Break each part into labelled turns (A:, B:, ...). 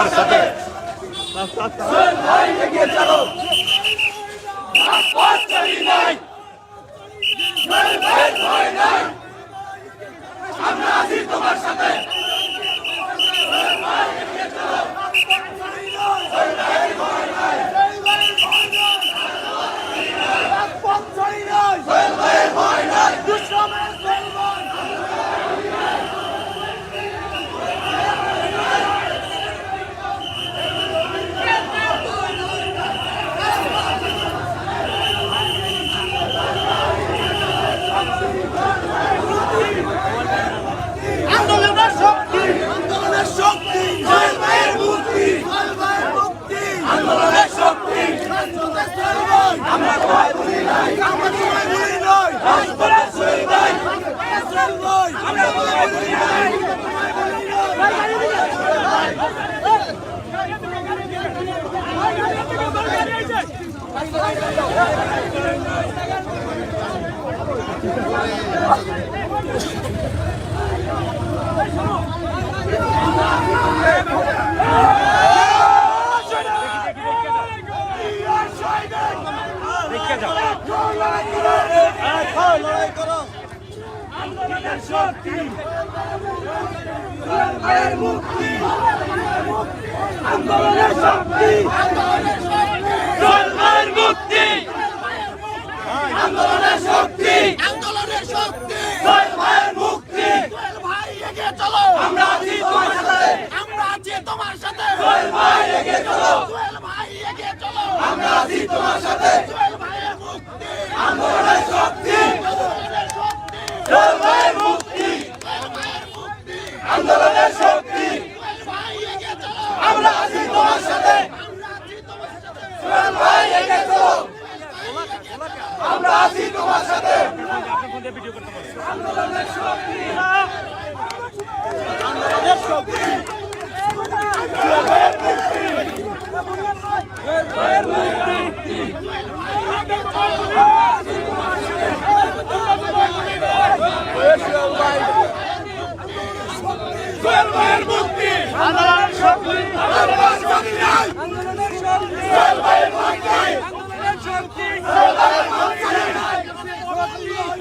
A: তোমার সাথে।
B: আন্দোলনের শক্তি আন্দোলনের শক্তি জয় মায়ের মুক্তি জয় মায়ের মুক্তি আন্দোলনের শক্তি আমরা তোমায় ভুলি নাই আমরা তোমায় ভুলি নাই রাজপথে শুয়ে নাই আমরা তোমায় ভুলি নাই আন্দোলনের শক্তি! জয় মায়ের আন্দোলনের শক্তি জয় মায়ের মুক্তি আন্দোলনের শক্তি আন্দোলনের শক্তি জয় মায়ের মুক্তি ভাই এগিয়ে চলো আমরা আছি তোমার সাথে আমরা আছি তোমার সাথে জয় ভাই এগিয়ে চলো জয় ভাই এগিয়ে চলো আমরা আছি তোমার সাথে জয় ভাইয়ের মুক্তি আন্দোলনের শক্তি জয় মায়ের মুক্তি আন্দোলনের শক্তি আমরা আছি তোমার সাথে জয় ভাই এগিয়ে চলো আমরা আছি তোমার সাথে। আন্দোলনের শক্তি। আন্দোলনের শক্তি। আন্দোলনের শক্তি। আন্দোলনের শক্তি। আন্দোলনের শক্তি আন্দোলনের শক্তি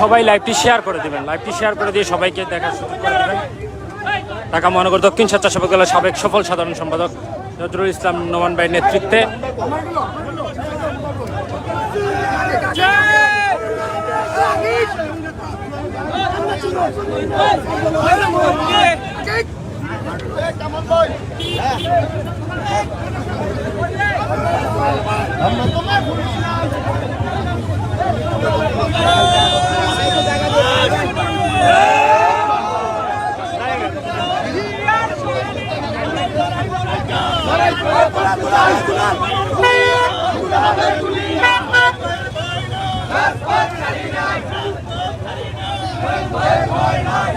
C: সবাই লাইভটি শেয়ার করে দেবেন। লাইভটি শেয়ার করে দিয়ে সবাইকে দেখার সুযোগ করে দেবেন। ঢাকা মহানগর দক্ষিণ স্বেচ্ছাসেবক দলের সাবেক সফল সাধারণ সম্পাদক নজরুল ইসলাম নোমান ভাইয়ের নেতৃত্বে
B: Bye, bye, bye, bye.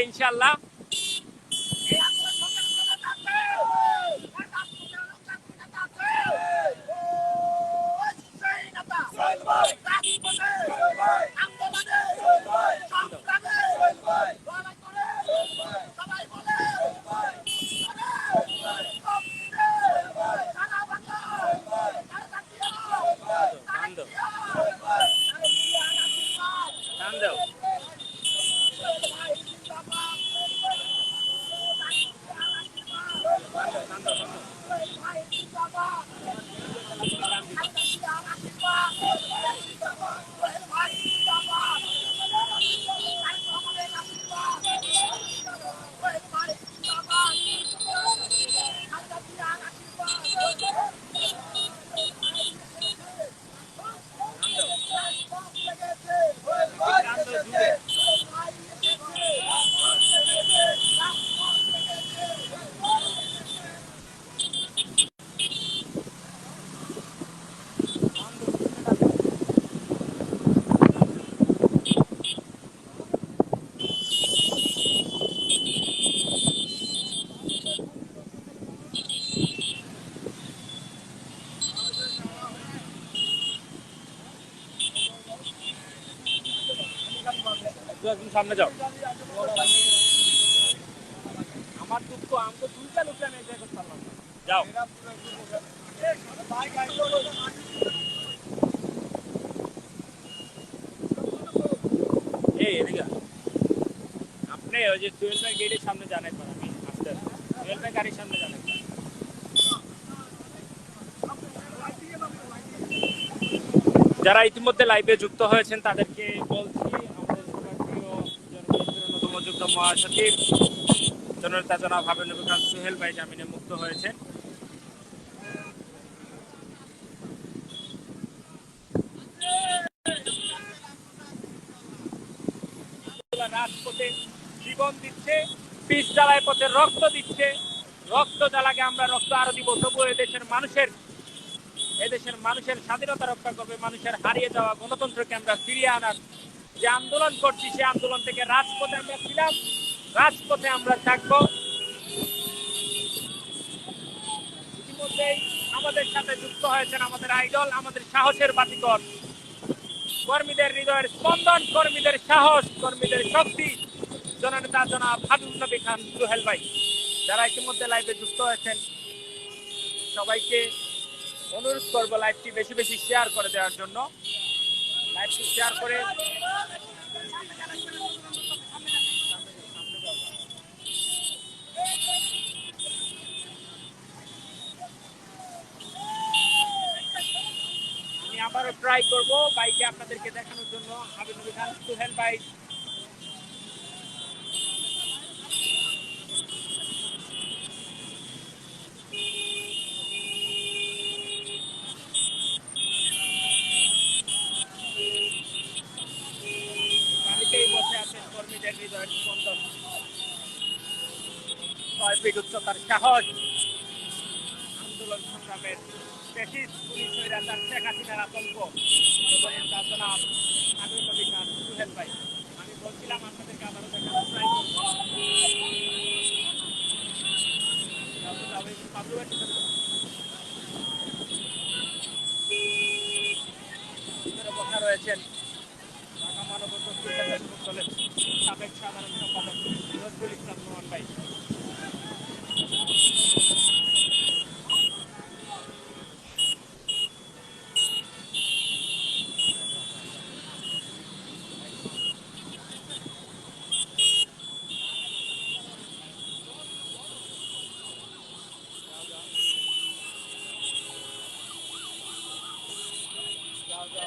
B: ইনশাল্লাহ
D: এই আন্দোলন সংগ্রাম করে যাচ্ছে এই আন্দোলন সংগ্রাম করে যাচ্ছে ওই সেই নেতা সোহেল ভাই রাজপথে সোহেল ভাই আন্দোলনে সোহেল ভাই সংগ্রামে সোহেল ভাই লড়াই করে সোহেল ভাই সবাই বলে সোহেল ভাই সোহেল ভাই সোহেল ভাই সারা বাংলা সোহেল ভাই সারা জাতীয় সোহেল ভাই সারা
B: আনন্দ।
D: সোহেল ভাই সারা
B: টান দাও
D: সোহেল ভাই জিন্দাবাদ
B: টান দাও টান দাও সামনে যাও। আমার দুঃখ দুইটা যাও। এই এদিকে আপনি ওই যে টুয়েলভ গেটের সামনে জানাই পারেন আমি আস্তে টুয়েলভ গাড়ির সামনে জানাই পারেন। যারা ইতিমধ্যে লাইভে যুক্ত হয়েছেন তাদেরকে যুক্ত মহাসচিব জননেতা জনাব হাবিবুল খান সুহেল ভাই জামিনে মুক্ত রাজপথে জীবন দিচ্ছে পিস জ্বালায় পথে রক্ত দিচ্ছে। রক্ত জ্বালাকে আমরা রক্ত আরও দিব তবু দেশের মানুষের এদেশের মানুষের স্বাধীনতা রক্ষা করবে, মানুষের হারিয়ে যাওয়া গণতন্ত্রকে আমরা ফিরিয়ে আনার যে আন্দোলন করছি সেই আন্দোলন থেকে রাজপথে আমরা ছিলাম, রাজপথে আমরা থাকব। আমাদের সাথে যুক্ত হয়েছেন আমাদের আইডল, আমাদের সাহসের বাতিকর। কর্মীদের হৃদয়ের স্পন্দন, কর্মীদের সাহস, কর্মীদের শক্তি। জননেতা জনাব হাবিব নবী খান সুহেল ভাই, যারা ইতিমধ্যে লাইভে যুক্ত হয়েছেন, সবাইকে অনুরোধ করব লাইভটি বেশি বেশি শেয়ার করে দেওয়ার জন্য। আমি আবারও ট্রাই করব বাইকে আপনাদেরকে দেখানোর জন্য। হাবিবুল খান সুহেল ভাই ফিট উচ্চতার সাহস। আন্দোলন সংগ্রামের ব্রিটিশ পুলিশ স্বৈরাচার শেখ হাসিনার আতঙ্ক। ভাই, আমি বলছিলাম আপনাদেরকে আবারও রয়েছেন।